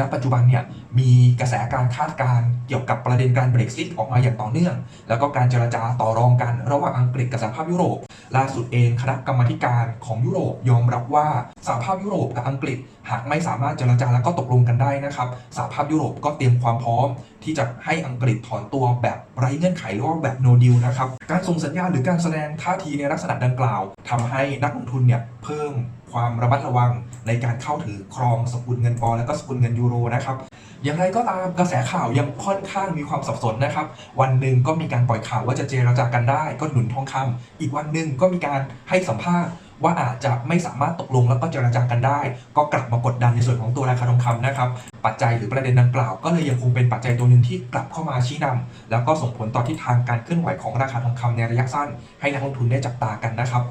ณปัจจุบันเนี่ยมีกระแสการคาดการเกี่ยวกับประเด็นการเบรกซิตออกมาอย่างต่อเนื่อง แล้วก็การเจรจาต่อรองกัน ระหว่างอังกฤษกับสหภาพยุโรป ล่าสุดเองคณะกรรมาการของยุโรปยอมรับว่าสหภาพยุโรปกับอังกฤษ หากไม่สามารถเจรจาแล้วก็ตกลงกันได้นะครับสหภาพยุโรปก็เตรียมความพร้อม ที่จะให้อังกฤษถอนตัวแบบไร้เงื่อนไขหรือว่าแบบ no deal นะครับการส่งสัญญาณหรือการแสดงท่าทีในลักษณะดังกล่าวทำให้นักลงทุนเนี่ยเพิ่ม ความระมัดระวังในการเข้าถือครองสกุลเงินปอนด์และก็สกุลเงินยูโรนะครับอย่างไรก็ตามกระแสข่าวยังค่อนข้างมีความสับสนนะครับ วันหนึ่งก็มีการปล่อยข่าวว่าจะเจรจากันได้ ก็หนุนทองคำอีกวันหนึ่งก็มีการให้สัมภาษณ์ว่าอาจจะไม่สามารถตกลงแล้วก็เจรจากันได้ ก็กลับมากดดันในส่วนของตัวราคาทองคำนะครับ ปัจจัยหรือประเด็นดังกล่าว ก็เลยยังคงเป็นปัจจัยตัวหนึ่งที่กลับเข้ามาชี้นำแล้วก็ส่งผลต่อทิศทางการเคลื่อนไหวของราคาทองคำในระยะสั้น ให้นักลงทุนได้จับตากันนะครับ